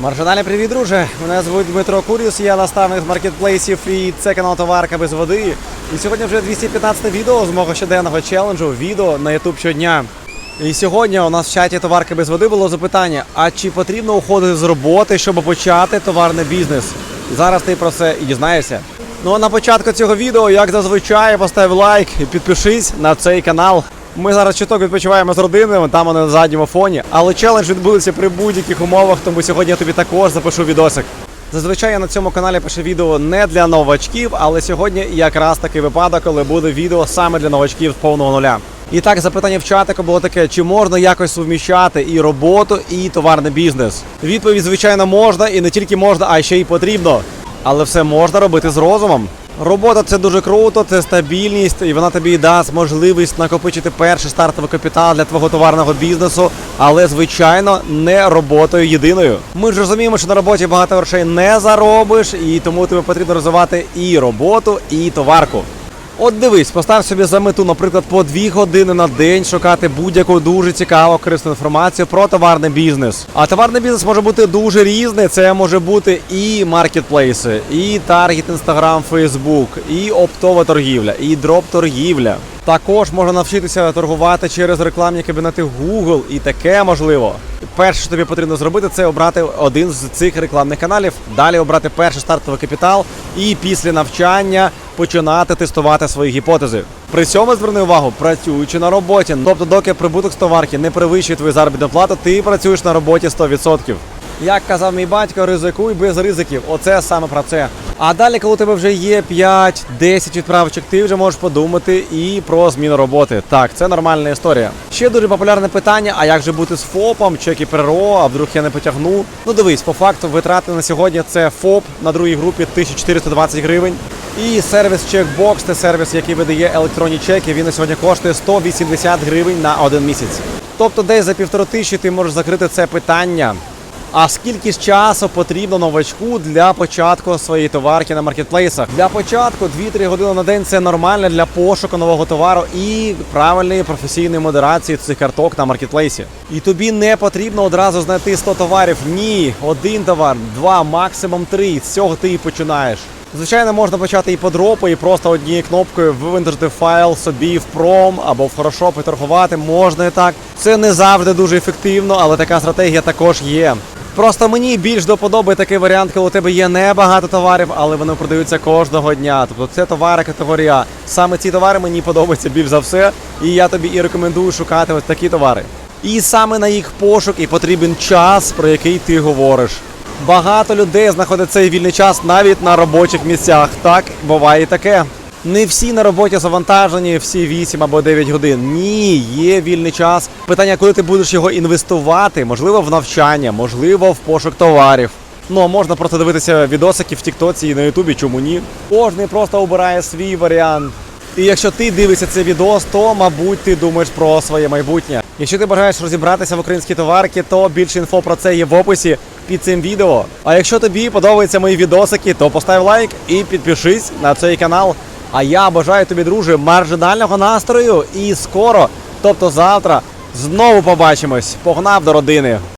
Маржинальний привіт, друже! Мене звуть Дмитро Куріус, я наставник з маркетплейсів і це канал Товарка без води. І сьогодні вже 215 відео з мого щоденного челенджу відео на YouTube щодня. І сьогодні у нас в чаті товарки без води було запитання: а чи потрібно уходити з роботи, щоб почати товарний бізнес? І зараз ти про це і дізнаєшся. Ну а на початку цього відео, як зазвичай, постав лайк і підпишись на цей канал. Ми зараз чуток відпочиваємо з родинами, там вони на задньому фоні. Але челендж відбудеться при будь-яких умовах, тому сьогодні я тобі також запишу відосик. Зазвичай я на цьому каналі пишу відео не для новачків, але сьогодні якраз такий випадок, коли буде відео саме для новачків з повного нуля. І так, запитання в чатику було таке: чи можна якось суміщати і роботу, і товарний бізнес? Відповідь, звичайно, можна, і не тільки можна, а ще й потрібно. Але все можна робити з розумом. Робота це дуже круто, це стабільність, і вона тобі дасть можливість накопичити перший стартовий капітал для твого товарного бізнесу, але звичайно не роботою єдиною. Ми ж розуміємо, що на роботі багато грошей не заробиш, і тому тобі потрібно розвивати і роботу, і товарку. От дивись, постав собі за мету, наприклад, по дві години на день шукати будь-яку дуже цікаву корисну інформацію про товарний бізнес. А товарний бізнес може бути дуже різний. Це може бути і маркетплейси, і таргет Інстаграм, Фейсбук, і оптова торгівля, і дроп торгівля. Також можна навчитися торгувати через рекламні кабінети Google, і таке можливо. Перше, що тобі потрібно зробити, це обрати один з цих рекламних каналів. Далі обрати перший стартовий капітал, і після навчання починати тестувати свої гіпотези. При цьому зверни увагу, працюючи на роботі. Тобто, доки прибуток з товарки не перевищує твою заробітну плату, ти працюєш на роботі 100%. Як казав мій батько, ризикуй без ризиків. Оце саме про це. А далі, коли у тебе вже є 5-10 відправочок, ти вже можеш подумати і про зміну роботи. Так, це нормальна історія. Ще дуже популярне питання: а як же бути з ФОПом, чеки ПРО, а вдруг я не потягну? Ну дивись, по факту витрати на сьогодні це ФОП на другій групі 1420 гривень. І сервіс Checkbox – це сервіс, який видає електронні чеки. Він на сьогодні коштує 180 гривень на один місяць. Тобто, десь за півтори тисячі ти можеш закрити це питання. А скільки ж часу потрібно новачку для початку своєї товарки на маркетплейсах? Для початку 2-3 години на день це нормально для пошуку нового товару і правильної професійної модерації цих карток на маркетплейсі. І тобі не потрібно одразу знайти 100 товарів. Ні, один товар, два, максимум три. З цього ти і починаєш. Звичайно, можна почати і по дропу, і просто однією кнопкою вивантажити файл собі в пром або в хорошоп і. Можна і так. Це не завжди дуже ефективно, але така стратегія також є. Просто мені більш до подоби такий варіант, коли у тебе є небагато товарів, але вони продаються кожного дня. Тобто це товари категорія. Саме ці товари мені подобаються більш за все, і я тобі і рекомендую шукати ось такі товари. І саме на їх пошук і потрібен час, про який ти говориш. Багато людей знаходять цей вільний час навіть на робочих місцях. Так буває і таке. Не всі на роботі завантажені, всі 8 або 9 годин. Ні, є вільний час. Питання, коли ти будеш його інвестувати, можливо, в навчання, можливо, в пошук товарів. Ну а можна просто дивитися відосики в Тіктоці і на Ютубі, чому ні. Кожний просто обирає свій варіант. І якщо ти дивишся цей відос, то мабуть ти думаєш про своє майбутнє. Якщо ти бажаєш розібратися в українській товарці, то більше інфо про це є в описі під цим відео. А якщо тобі подобаються мої відосики, то постав лайк і підпишись на цей канал. А я бажаю тобі, друже, маржинального настрою і скоро, тобто завтра, знову побачимось. Погнав до родини.